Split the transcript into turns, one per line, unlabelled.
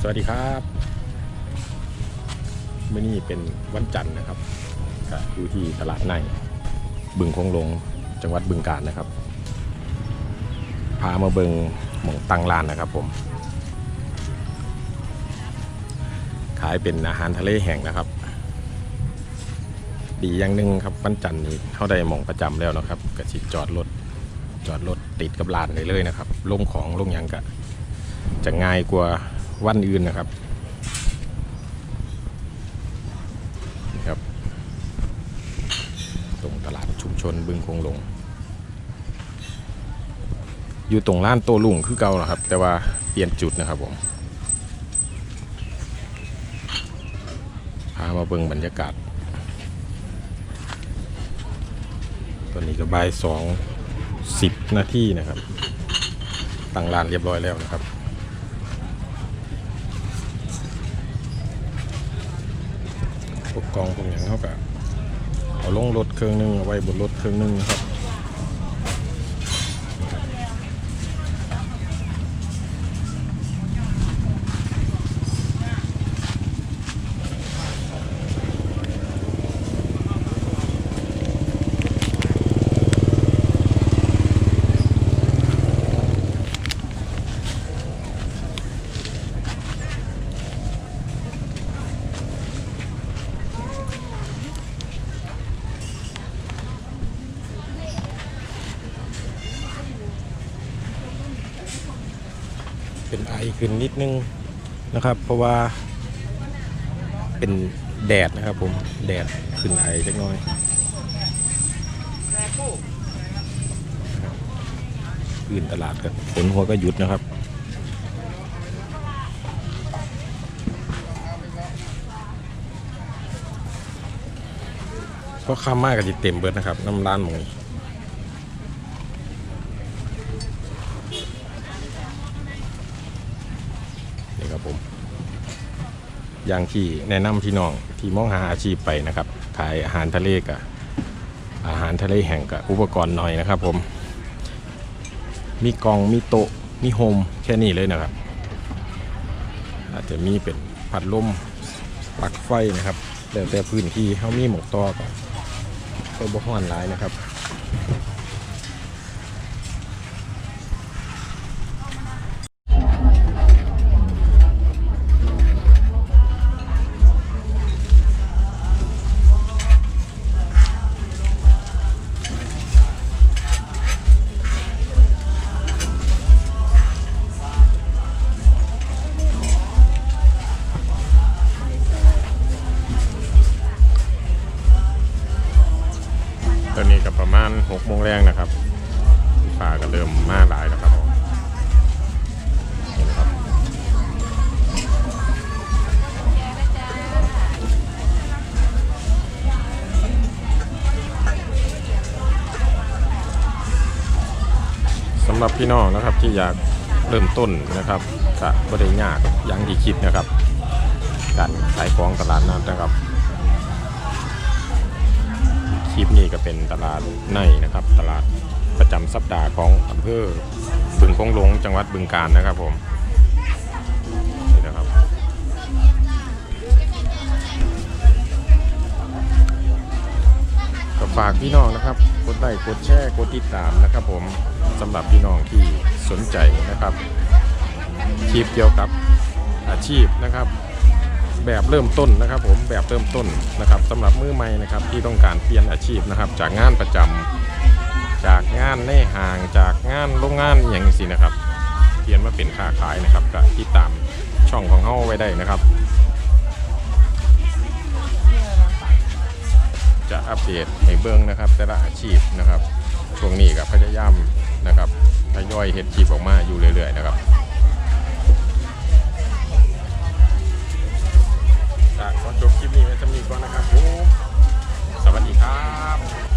สวัสดีครับมื่อนี้เป็นวันจันทร์นะครับก็อยู่ที่ตลาดในบึงคงลงจังหวัดบึงกาฬนะครับ พามาเบิงหมองตังลานนะครับผม ขายเป็นอาหารทะเลแห้งนะครับดีอย่างหนึ่งครับวันจันทร์นี้เข้าได้หมองประจำแล้วนะครับกสิจอดรถจอดรถ ติดกับลานเลยเลยนะครับลงของลงยังกะจะง่ายกว่าวันอื่นนะครับนะครับ ตรงตลาดชุมชนบึงคงหลง อยู่ตรงร้านโตลุงคือเก่านะครับ แต่ว่าเปลี่ยนจุดนะครับผมพามาเบิ่งบรรยากาศ ตอนนี้ก็บ่ายสอง สิบนาทีนะครับตั้งร้านเรียบร้อยแล้วนะครับ พวกกองพวกอย่างเท่ากับเอาลงรถเครื่องหนึงเอาไว้บนรถเครื่องหนึงนะครับ เป็นไอขึ้นนิดนึงนะครับ เพราะว่าเป็นแดดนะครับผมแดดขึ้นไอเล็กน้อยอื่นตลาดก็ฝนหัวก็หยุดนะครับก็ข้ามมากกับจิตเต็มเบิดนะครับน้ำร้านหมูนี่ครับ ผม อย่างที่แนะนำพี่น้องที่มองหาอาชีพไปนะครับ ขายอาหารทะเลกับอาหารทะเลแห่งกับอุปกรณ์หน่อยนะครับ ผม มีกองมีโต๊ะมีโฮมแค่นี้เลยนะครับ อาจจะมีเป็นพัดลมปลั๊กไฟนะครับ แต่แต่พื้นที่เขามีหมวกตอก็ก็บ่ฮ้อนหลายนะครับ ตอนนี้ก็ประมาณ6โมงแรงนะครับป่าก็เริ่มมาหลายแล้วครับผมสำหรับพี่น้องนะครับที่อยากเริ่มต้นนะครับก็บ่ได้ยากอย่างที่คิดนะครับ การขายของตลาดน้ำนะครับ คลิปนี้ก็เป็นตลาดในนะครับ ตลาดประจำสัปดาห์ของอำเภอบึงคงหลงจังหวัดบึงกาฬนะครับผมนี่นะครับก็ฝากพี่น้องนะครับกดไลค์กดแชร์กดติดตามนะครับ ผมสำหรับพี่น้องที่สนใจนะครับคลิปเกี่ยวกับอาชีพนะครับ แบบเริ่มต้นนะครับ ผมแบบเริ่มต้นนะครับสำหรับมือใหม่นะครับที่ต้องการเปลี่ยนอาชีพนะครับ จากงานประจำจากงานในห้างจากงานโรงงานอย่างสินะครับ เปลี่ยนมาเป็นค้าขายนะครับก็ติดตามช่องของเฮาไว้ได้นะครับ จะอัปเดตให้เบิ่งนะครับ แต่ละอาชีพนะครับช่วงนี้ก็พยายามนะครับทยอยเฮ็ดคลิปออกมาอยู่เรื่อยๆนะครับ ขอนจบคลิปนี้มันจะมีก่อนนะครับผมสวัสดีครับ